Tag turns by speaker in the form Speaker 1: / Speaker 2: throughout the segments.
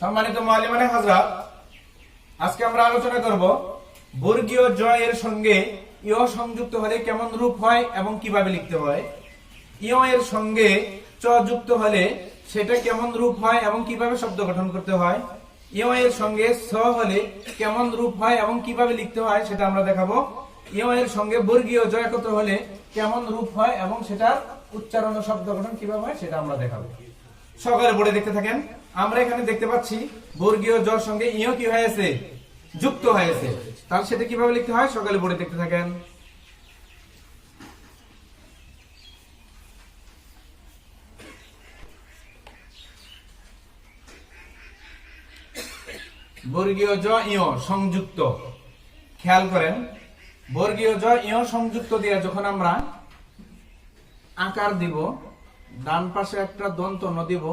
Speaker 1: সম্মানিত মালিমানে হাজরাত আজকে আমরা আলোচনা করব বর্গীয় জ এর সঙ্গে ইয় সংযুক্ত হলে কেমন রূপ হয় এবং কীভাবে লিখতে হয়। ইয় এর সঙ্গে চ যুক্ত হলে সেটা কেমন রূপ হয় এবং কীভাবে শব্দ গঠন করতে হয়। ইয় এর সঙ্গে স হলে কেমন রূপ হয় এবং কীভাবে লিখতে হয় সেটা আমরা দেখাবো। ইয় এর সঙ্গে বর্গীয় জয় একত্র হলে কেমন রূপ হয় এবং সেটার উচ্চারণ শব্দ গঠন কীভাবে হয় সেটা আমরা দেখাবো। সকালে বোর্ডে দেখতে থাকেন। আমরা এখানে দেখতে পাচ্ছি, বর্গীয় জ্বর সঙ্গে ইও কি হয়েছে? যুক্ত হয়েছে। তাহলে সেটা কীভাবে লিখতে হয়? সকালে বোর্ডে দেখতে থাকেন। বর্গীয় জ, ইয়, সংযুক্ত। খেয়াল করেন, বর্গীয় জ, ইয়, সংযুক্ত দিয়ে যখন আমরা আকার দিব ডান পাশে একটা দন্ত ন দিব।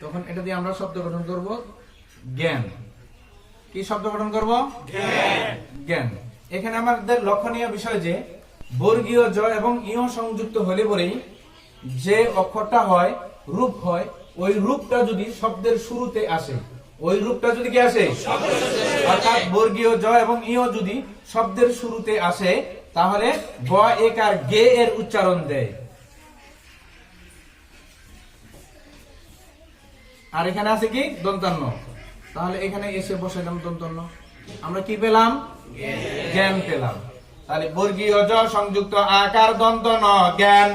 Speaker 1: তখন এটা দিয়ে আমরা শব্দ গঠন করব জ্ঞান। কি শব্দ গঠন করব? জ্ঞান। এখানে আমাদের লক্ষণীয় বিষয় যে, বর্গীয় জ এবং ইয় সংযুক্ত হলে পরেই যে অক্ষরটা হয়, রূপ হয়, ওই রূপটা যদি শব্দের শুরুতে আসে, ওই রূপটা যদি কি আসে? অর্থাৎ বর্গীয় জ এবং ইয় যদি শব্দের শুরুতে আসে, তাহলে গ, এক আর গে এর উচ্চারণ দেয়। আর এখানে আছে কি? দন্তান্ন। তাহলে এখানে এসে বসে বসাইলাম দন্তান্ন। আমরা কি পেলাম? জ্ঞান পেলাম। তাহলে বর্গীয় জ সংযুক্ত আকার দন্ত ন জ্ঞান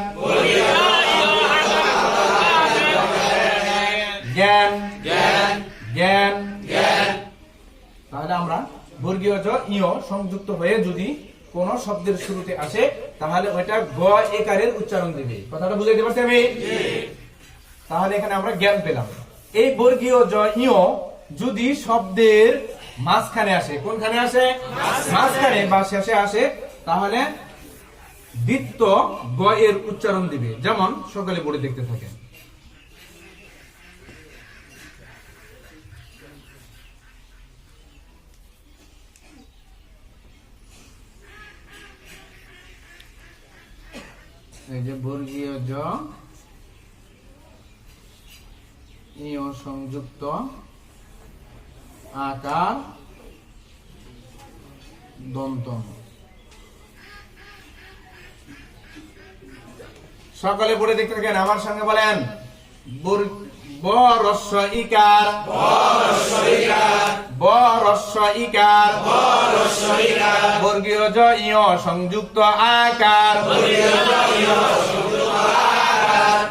Speaker 1: জ্ঞান জ্ঞান। জ্ঞান। জ্ঞান। তাহলে আমরা বর্গীয় জ, ইয় সংযুক্ত হয়ে যদি কোন শব্দের শুরুতে আসে, তাহলে ওইটা গ একারের উচ্চারণ দিবে। কথাটা বুঝাইতে পারছি আমি? তাহলে এখানে আমরা জ্ঞান পেলাম। এই বর্গীয় জ ইয় যদি শব্দের মাঝখানে আসে, কোনখানে আসে? মাঝখানে বা শেষে আসে, তাহলে দ্বিত্ব গ এর উচ্চারণ দিবে। যেমন, সকালে পড়ে দেখতে থাকেন এই যে বর্গীয় জ ইয় সংযুক্ত আকার দন্ত সকালে পড়ে দেখতে থাকেন, আমার সঙ্গে বলেন, বর- ব রস্ব ইকার ব রস্ব ইকার বর্গীয় জ ইয় সংযুক্ত আকার।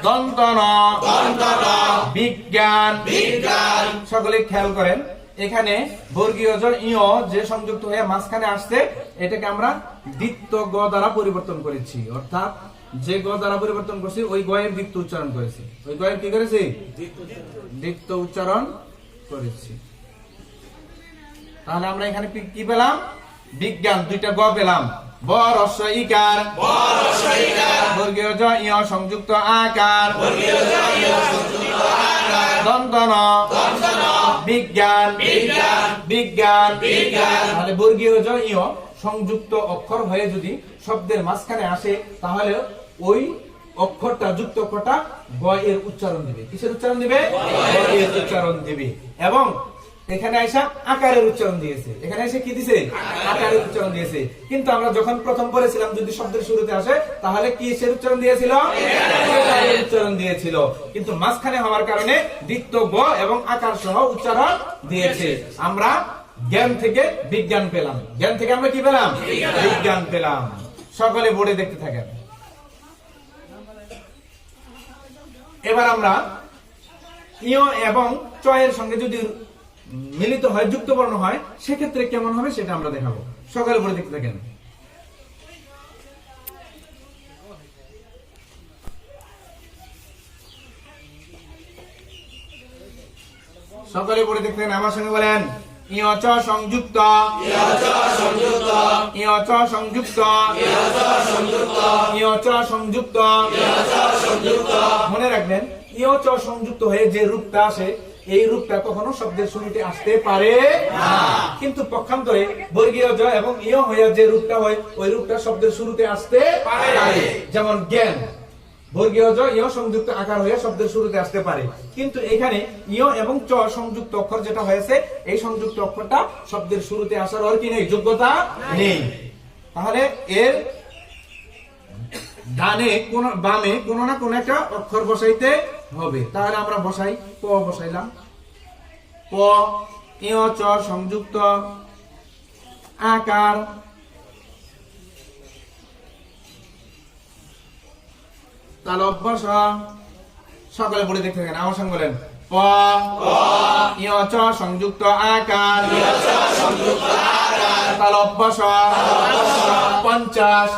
Speaker 1: দন্তন। বিজ্ঞান। বিজ্ঞান। সকলে খেয়াল করেন এখানে বর্গীয় জ ইয় যে সংযুক্ত হয়ে মাঝখানে আসছে এটাকে আমরা দ্বিত্ব গ দ্বারা পরিবর্তন করেছি। অর্থাৎ যে গ দ্বারা পরিবর্তন করছি ওই গয়ের দ্বিত্ব উচ্চারণ করেছি। ওই গয়ের কি করেছি? দ্বিত্ব উচ্চারণ করেছি। তাহলে আমরা এখানে কি- পেলাম? বিজ্ঞান দুইটা গ পেলাম। ব রস্ব ইকার। বর্গীয় জ ইয় সংযুক্ত আকার। দন্তন। বিজ্ঞান। বিজ্ঞান। তাহলে বর্গীয় জ ইয়। সংযুক্ত অক্ষর হয়ে যদি শব্দের মাঝখানে আসে, তাহলে ওই অক্ষরটা, যুক্ত অক্ষরটা এর উচ্চারণ দিবে। কিসের উচ্চারণ দিবে? এর উচ্চারণ দিবে। এবং এখানে এসে আকারের উচ্চারণ দিয়েছে। এখানে এসে কি দিছে? আকারের উচ্চারণ দিয়েছে। কিন্তু আমরা যখন প্রথম পড়েছিলাম, যদি শব্দের শুরুতে আসে, তাহলে কি এর উচ্চারণ দিয়েছিল? উচ্চারণ দিয়েছিল। কিন্তু মাঝখানে হওয়ার কারণে দ্বিত্ব গ এবং আকার সহ উচ্চারণ দিয়েছে। আমরা জ্ঞান থেকে বিজ্ঞান পেলাম। জ্ঞান থেকে আমরা কি পেলাম? বিজ্ঞান পেলাম। সকলে বোর্ডে দেখতে থাকেন। এবার আমরা ইয় এবং চয়ের সঙ্গে যদি মিলিত হয় যুক্ত বর্ণ হয়, সেক্ষেত্রে কেমন হবে সেটা আমরা দেখাবো। সকালে পরে দেখতে থাকেন। সকালে পরে দেখতে আমার সঙ্গে বলেন ইয় চ সংযুক্ত। ইয় চ সংযুক্ত। ইয় চ সংযুক্ত। মনে রাখবেন ইয় চ সংযুক্ত হয়ে যে রূপটা আসে এই রূপটা কখনো শব্দের শুরুতে আসতে পারে না। কিন্তু পক্ষান্তরে বর্গীয় জ এবং ইয় হয়ে যে রূপটা হয় ওই রূপটা শব্দের শুরুতে আসতে পারে। যেমন জ্ঞান। বর্গীয় জ ইয় সংযুক্ত আকার হয়ে শব্দের শুরুতে আসতে পারে। কিন্তু এখানে ইয় এবং চ সংযুক্ত অক্ষর যেটা হয়েছে, এই সংযুক্ত অক্ষরটা শব্দের শুরুতে আসার আর কি নেই, যোগ্যতা নেই। তাহলে এর ডানে কোন, বামে কোন না কোন একটা অক্ষর বসাইতে হবে। তাহলে আমরা বসাই, প বসাইলাম। প ইয় চ সংযুক্ত আকার তাহলে অভ্যাস সকালে পড়ে দেখতে থাকেন। আমার সঙ্গে বলেন সংযুক্ত আকার। তাহলে অভ্যাস পঞ্চাশ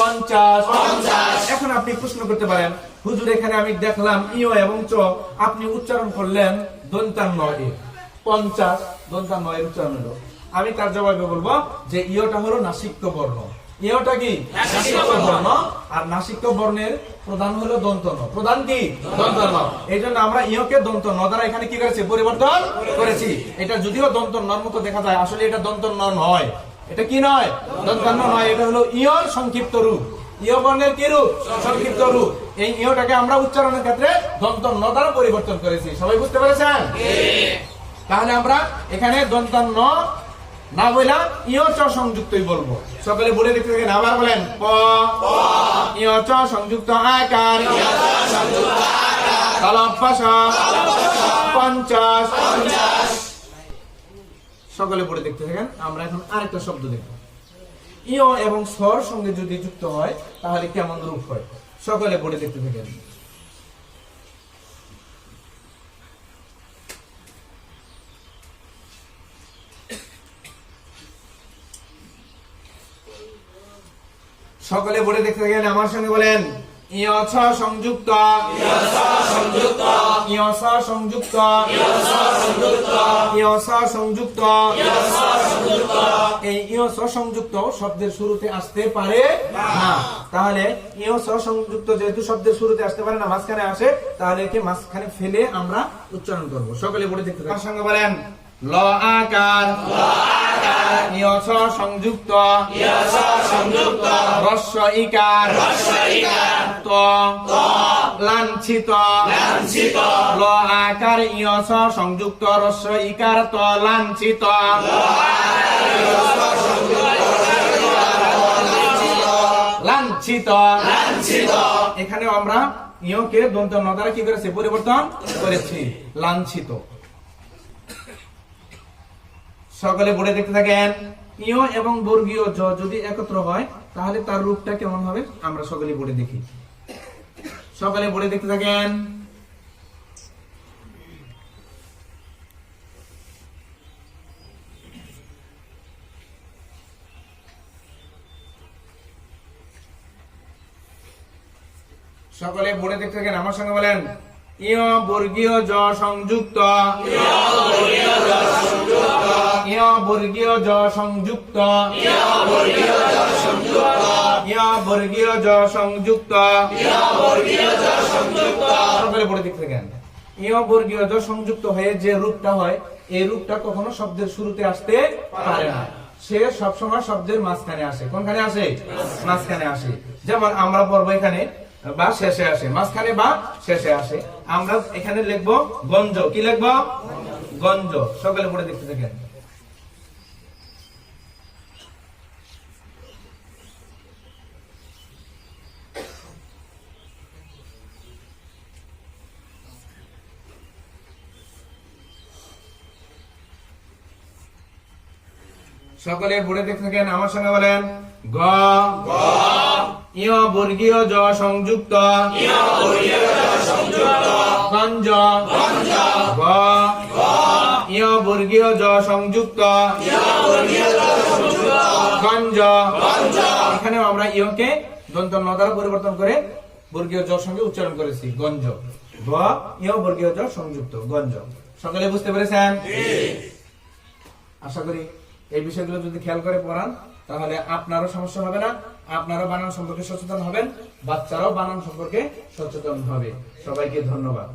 Speaker 1: পঞ্চাশ। এখন আপনি প্রশ্ন করতে পারেন, হুজুর, এখানে আমি দেখলাম ইয় এবং চ, আপনি উচ্চারণ করলেন দন্তান্ন এ পঞ্চাশ দন্তান্ন এর উচ্চারণ হলো। আমি তার জবাবে বলব যে ইয়টা হলো নাসিক্য বর্ণ ইয়টা কি? বর্ণ। আর নাসিক্য বর্ণের প্রধান হলো দন্তন প্রধান কি? দন্তন এই জন্য আমরা ইয়কে দন্তন দ্বারা এখানে কি করেছি? পরিবর্তন করেছি। এটা যদিও দন্তন মতো দেখা যায়। আসলে এটা দন্তন নয়। এটা কি নয়? দন্তান্ন নয়। এটা হলো ইয়র সংক্ষিপ্ত রূপ। ইয় বর্ণের কি রূপ? সংক্ষিপ্ত রূপ। এই ইয়টাকে আমরা উচ্চারণের ক্ষেত্রে দন্তন দ্বারা পরিবর্তন করেছি। সবাই বুঝতে পেরেছেন? তাহলে আমরা এখানে দন্তান্ন না বললাম ইয় চ সংযুক্তই বলব। সকলে বলে দেখতে থাকেন, আবার বলেন, প ইয় চ সংযুক্ত আকার পঞ্চাশ। সকলে পড়ে দেখতে থাকেন, আমরা এখন আরেকটা শব্দ দেখব। ইয় এবং স্বর সঙ্গে যদি যুক্ত হয়, তাহলে কেমন রূপ হয়? সকলে পড়ে দেখতে থাকেন। সকলে বলে দেখতে থাকেন, আমার সঙ্গে বলেন ইয় ছ সংযুক্ত। ইয় সংযুক্ত। ইয় সংযুক্ত। এই ইয় সংযুক্ত শব্দের শুরুতে আসতে পারে না। তাহলে ইয় ছ সংযুক্ত যেহেতু শব্দের শুরুতে আসতে পারে না, মাঝখানে আসে, তাহলে একে মাঝখানে ফেলে আমরা উচ্চারণ করব। সকলে বলে দেখতে সঙ্গে বলেন, ল আকার। ইয় ছ সংযুক্ত রস্ব ইকার ত লাঞ্ছিত ল আকার ইয় ছ সংযুক্ত রস্ব ইকার ত লাঞ্ছিত লাঞ্ছিত এখানে আমরা ইয়কে দন্ত ন দ্বারা কি করেছে? পরিবর্তন করেছি। লাঞ্ছিত। সকলে পড়ে দেখতে থাকেন। ইয় এবং বর্গীয় জ যদি একত্র হয়, তাহলে তার রূপটা কেমন হবে? আমরা সকলে পড়ে দেখি। সকলে পড়ে দেখতে থাকেন। সকলে পড়ে দেখতে থাকেন। আমার সঙ্গে বলেন, ইয় বর্গীয় জ সংযুক্ত। ইয় বর্গীয় জ সংযুক্ত। ইয় বর্গীয় জ সংযুক্ত। সকলে পড়ে দেখতে থাকেন। ইয় বর্গীয় জ সংযুক্ত হয়ে যে রূপটা হয় এই রূপটা কখনো শব্দের শুরুতে আসতে পারে না। সে সবসময় শব্দের মাঝখানে আসে। কোনখানে আসে? মাঝখানে আসে। যেমন আমরা পড়ব এখানে বা শেষে আসে। মাঝখানে বা শেষে আসে। আমরা এখানে লিখব গঞ্জ। কি লিখব? গঞ্জ। সকলে পড়ে দেখতে থাকেন। সকলে পড়ে থাকেন আমার সঙ্গে বলেন গ। ইয় বর্গীয় জ সংযুক্ত গঞ্জ। গ। ইয় বর্গীয় জ সংযুক্ত গঞ্জ। এখানেও আমরা ইয়কে দন্ত ন দ্বারা পরিবর্তন করে বর্গীয় জ সঙ্গে উচ্চারণ করেছি গঞ্জ। গ। ইয় বর্গীয় জ সংযুক্ত গঞ্জ। সকলে বুঝতে পেরেছেন? আশা করি এই বিষয়গুলো যদি খেয়াল করে পড়ান, তাহলে আপনারও সমস্যা হবে না, আপনারও বানান সম্পর্কে সচেতন হবেন, বাচ্চারাও বানান সম্পর্কে সচেতন হবে। সবাইকে ধন্যবাদ।